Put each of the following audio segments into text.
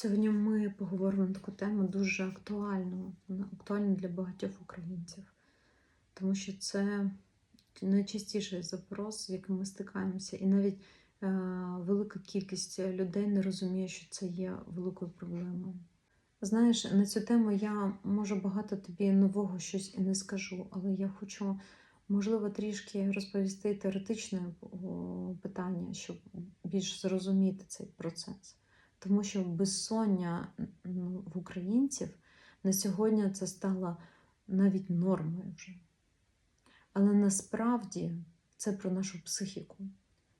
Сьогодні ми поговоримо на таку тему дуже актуальну, вона актуальна для багатьох українців, тому що це найчастіший запрос, з яким ми стикаємося, і навіть е, велика кількість людей не розуміє, що це є великою проблемою. Знаєш, на цю тему я можу багато тобі нового щось і не скажу, але я хочу, можливо, трішки розповісти теоретичне питання, щоб більш зрозуміти цей процес. Тому що безсоння ну, в українців на сьогодні це стало навіть нормою вже. Але насправді це про нашу психіку,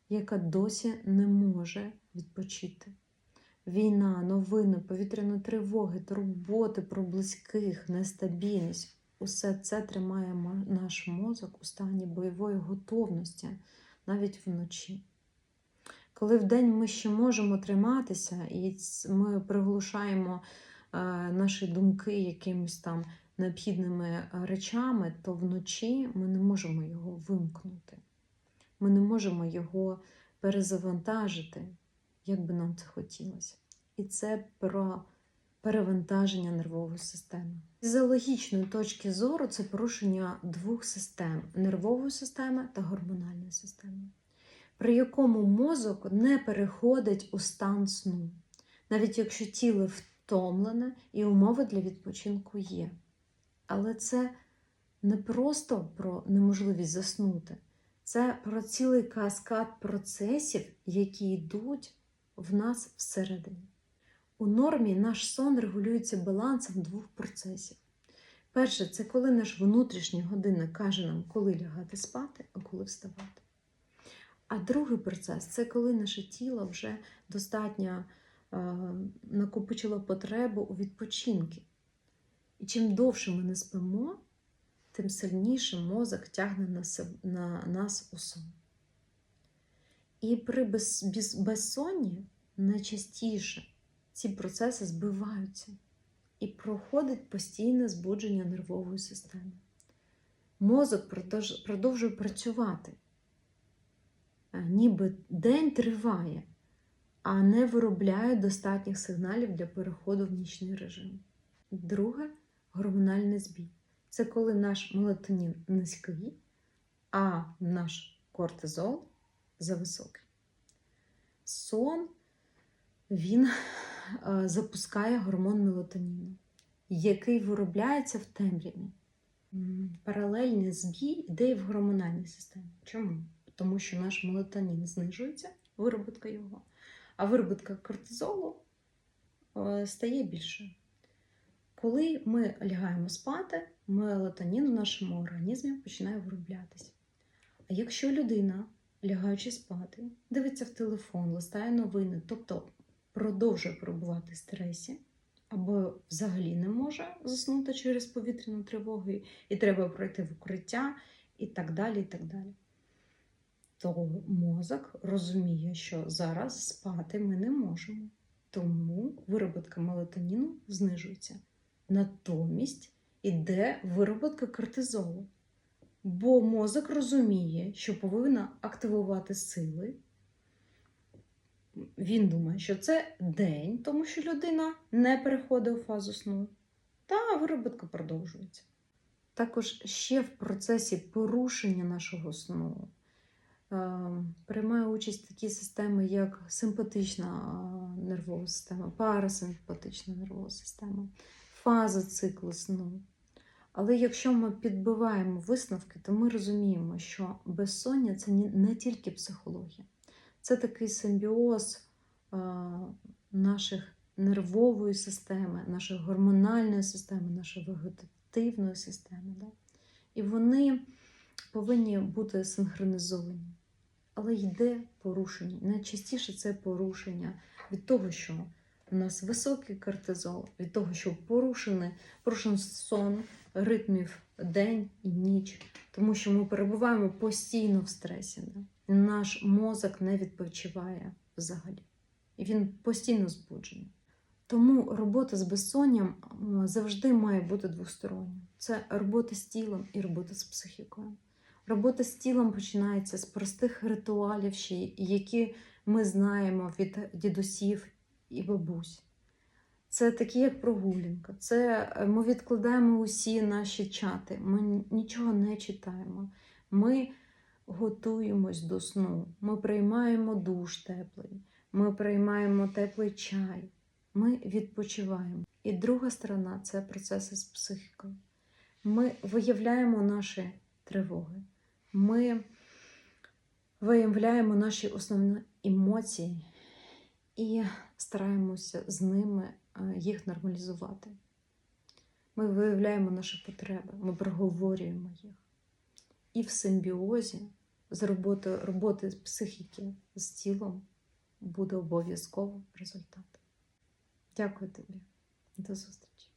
яка досі не може відпочити. Війна, новини, повітряні тривоги, турботи про близьких, нестабільність усе це тримає наш мозок у стані бойової готовності навіть вночі. Коли вдень ми ще можемо триматися, і ми приглушаємо е, наші думки якимись там необхідними е, речами, то вночі ми не можемо його вимкнути. Ми не можемо його перезавантажити, як би нам це хотілося. І це про перевантаження нервової системи. З логічної точки зору це порушення двох систем нервової системи та гормональної системи при якому мозок не переходить у стан сну, навіть якщо тіло втомлене і умови для відпочинку є. Але це не просто про неможливість заснути, це про цілий каскад процесів, які йдуть в нас всередині. У нормі наш сон регулюється балансом двох процесів. Перше, це коли наш внутрішній годинник каже нам, коли лягати спати, а коли вставати. А другий процес це коли наше тіло вже достатньо е, накопичило потребу у відпочинку. І чим довше ми не спимо, тим сильніше мозок тягне на, се- на нас у сон. І при без, без, безсонні найчастіше ці процеси збиваються і проходить постійне збудження нервової системи. Мозок продовжує працювати ніби день триває, а не виробляє достатніх сигналів для переходу в нічний режим. Друге гормональний збій. Це коли наш мелатонін низький, а наш кортизол зависокий. Сон він е, запускає гормон мелатоніну, який виробляється в темряві. Паралельний збій йде і в гормональній системі. Чому? Тому що наш мелатонін знижується, виробітка його, а виробітка кортизолу е, стає більшою. Коли ми лягаємо спати, мелатонін в нашому організмі починає вироблятися. А якщо людина, лягаючи спати, дивиться в телефон, листає новини, тобто продовжує перебувати в стресі, або взагалі не може заснути через повітряну тривогу, і треба пройти в укриття, і так далі, і так далі то мозок розуміє, що зараз спати ми не можемо. Тому вироботка мелатоніну знижується. Натомість іде вироботка кортизолу. Бо мозок розуміє, що повинна активувати сили. Він думає, що це день, тому що людина не переходить у фазу сну, та вироботка продовжується. Також ще в процесі порушення нашого сну приймає участь такі системи, як симпатична е, нервова система, парасимпатична нервова система, фаза циклу сну. Але якщо ми підбиваємо висновки, то ми розуміємо, що безсоння це не тільки психологія, це такий симбіоз е, наших нервової системи, нашої гормональної системи, нашої вегетативної системи. Да? І вони повинні бути синхронізовані. Але йде порушення. Найчастіше це порушення від того, що у нас високий кортизол, від того, що порушений, порушений сон ритмів день і ніч, тому що ми перебуваємо постійно в стресі. Наш мозок не відпочиває взагалі. І він постійно збуджений. Тому робота з безсонням завжди має бути двостороння. Це робота з тілом і робота з психікою. Робота з тілом починається з простих ритуалів, які ми знаємо від дідусів і бабусь. Це такі, як прогулянка. Це е, ми відкладаємо усі наші чати. Ми нічого не читаємо. Ми готуємось до сну. Ми приймаємо душ теплий. Ми приймаємо теплий чай. Ми відпочиваємо. І друга сторона це процеси з психікою. Ми виявляємо наші тривоги. Ми виявляємо наші основні емоції і стараємося з ними е, їх нормалізувати. Ми виявляємо наші потреби, ми проговорюємо їх. І в симбіозі з роботи з психіки з тілом буде обов'язково результат. Дякую тобі. До зустрічі.